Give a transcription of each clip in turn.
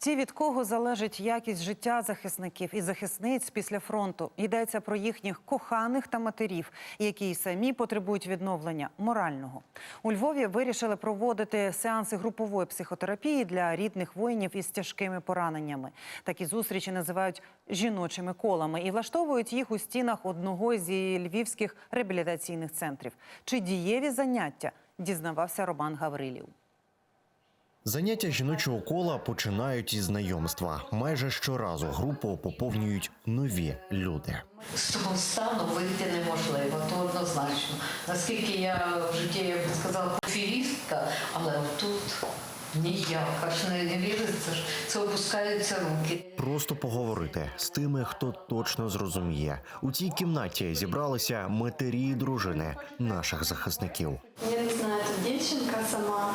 Ті, від кого залежить якість життя захисників і захисниць після фронту, йдеться про їхніх коханих та матерів, які й самі потребують відновлення морального. У Львові вирішили проводити сеанси групової психотерапії для рідних воїнів із тяжкими пораненнями. Такі зустрічі називають жіночими колами і влаштовують їх у стінах одного зі львівських реабілітаційних центрів. Чи дієві заняття дізнавався Роман Гаврилів. Заняття жіночого кола починають із знайомства. Майже щоразу групу поповнюють нові люди. З того стану вийти неможливо, то однозначно. Наскільки я в житті, я би сказала, профілістка, але тут ніяк, аж не, не віриться, ж, це опускаються руки. Просто поговорити з тими, хто точно зрозуміє. У цій кімнаті зібралися матері і дружини наших захисників. Я не знаю, тут дівчинка сама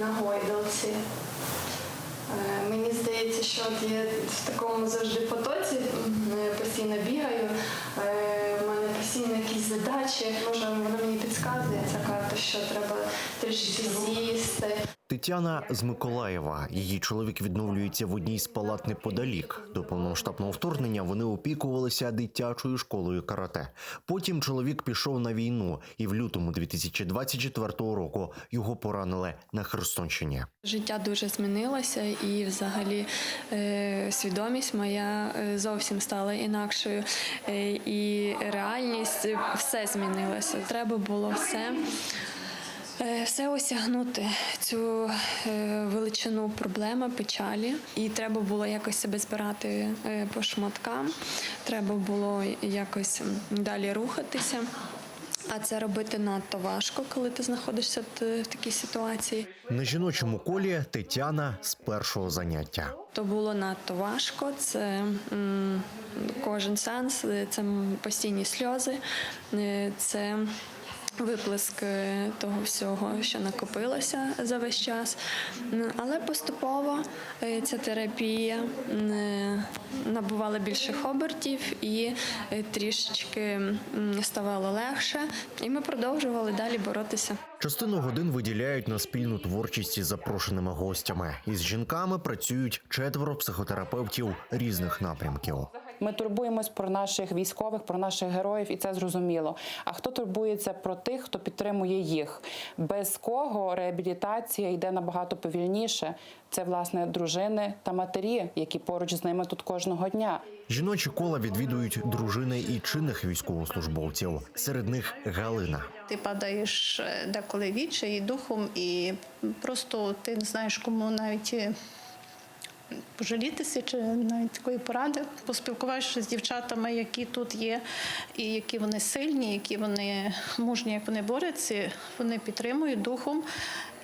на гойдалці. Е, Мені здається, що от я в такому завжди потоці я постійно бігаю. в У мене постійно якісь задачі. Може, вона мені підказує ця карта, що треба трішки. Тетяна з Миколаєва. Її чоловік відновлюється в одній з палат неподалік. До повномасштабного вторгнення вони опікувалися дитячою школою карате. Потім чоловік пішов на війну, і в лютому 2024 року його поранили на Херсонщині. Життя дуже змінилося, і взагалі е, свідомість моя е, зовсім стала інакшою. Е, і реальність все змінилося. Треба було все. Е, Все осягнути цю е, величину проблеми, печалі, і треба було якось себе збирати е, по шматкам. Треба було якось далі рухатися. А це робити надто важко, коли ти знаходишся в такій ситуації. На жіночому колі Тетяна з першого заняття. То було надто важко. Це кожен сеанс, е, це постійні сльози, це виплеск е, того всього, що накопилося за весь час. Але поступово е, ця терапія е, набувала більших обертів і трішечки ставало легше. І ми продовжували далі боротися. Частину годин виділяють на спільну творчість із запрошеними гостями. Із жінками працюють четверо психотерапевтів різних напрямків. Ми турбуємось про наших військових, про наших героїв, і це зрозуміло. А хто турбується про тих, хто підтримує їх, без кого реабілітація йде набагато повільніше? Це власне дружини та матері, які поруч з ними тут кожного дня. Жіночі кола відвідують дружини і чинних військовослужбовців. Серед них Галина. Ти падаєш е, деколи віче і духом, і просто ти не знаєш, кому навіть е, пожалітися, чи навіть такої поради. Поспілкуваєшся з дівчатами, які тут є, і які вони сильні, які вони мужні, як вони борються, вони підтримують духом.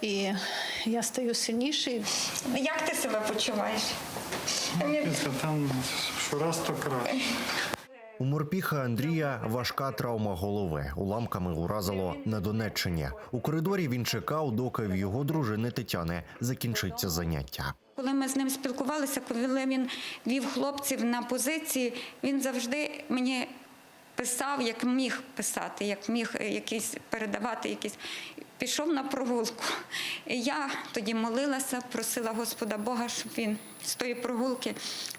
І я стаю сильнішою. Як ти себе почуваєш? Це там щораз то краще. У морпіха Андрія важка травма голови. Уламками уразило на Донеччині. У коридорі він чекав, доки в його дружини Тетяни закінчиться заняття. Коли ми з ним спілкувалися, коли він вів хлопців на позиції, він завжди мені писав, як міг писати, як міг е, якийсь передавати якісь. Пішов на прогулку. І я тоді молилася, просила Господа Бога, щоб він з тої прогулки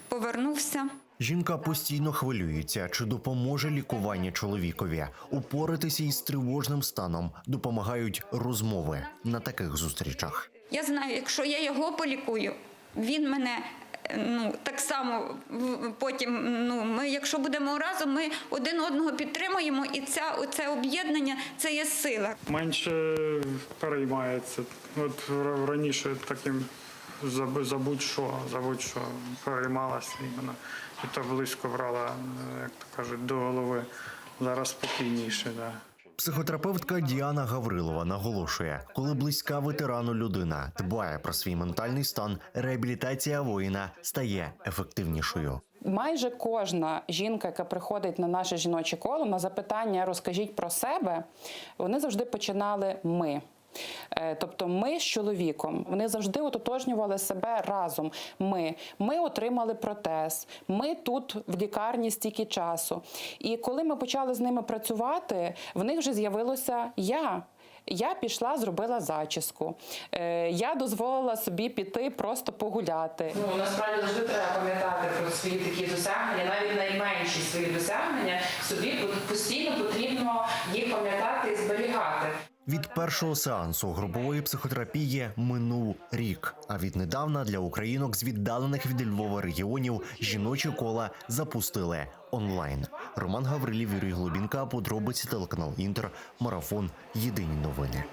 повернувся. Жінка постійно хвилюється, чи допоможе лікування чоловікові. Упоратися із тривожним станом допомагають розмови на таких зустрічах. Я знаю, якщо я його полікую, він мене. е, Ну так само потім. Ну ми, якщо будемо разом, ми один одного підтримуємо, і ця оце об'єднання це є сила. Менше переймається. От раніше таким заб- забудь що, забудь що переймалася іменно. І то близько брала, е, як то кажуть, до голови. Зараз спокійніше, да. Психотерапевтка Діана Гаврилова наголошує, коли близька ветерану людина дбає про свій ментальний стан, реабілітація воїна стає ефективнішою. Майже кожна жінка, яка приходить на наше жіноче коло, на запитання розкажіть про себе, вони завжди починали ми. Е, Тобто ми з чоловіком вони завжди ототожнювали себе разом. Ми ми отримали протез, ми тут в лікарні стільки часу. І коли ми почали з ними працювати, в них вже з'явилося я. Я пішла, зробила зачіску. Е, Я дозволила собі піти просто погуляти. Ну насправді завжди треба пам'ятати про свої такі досягнення, навіть найменші свої досягнення. Собі постійно потрібно їх пам'ятати і зберігати. Від першого сеансу групової психотерапії минув рік. А віднедавна для українок з віддалених від Львова регіонів жіночі кола запустили онлайн. Роман Гаврилів, Юрій Глобінка, подробиці телеканал Інтер, марафон. Єдині новини.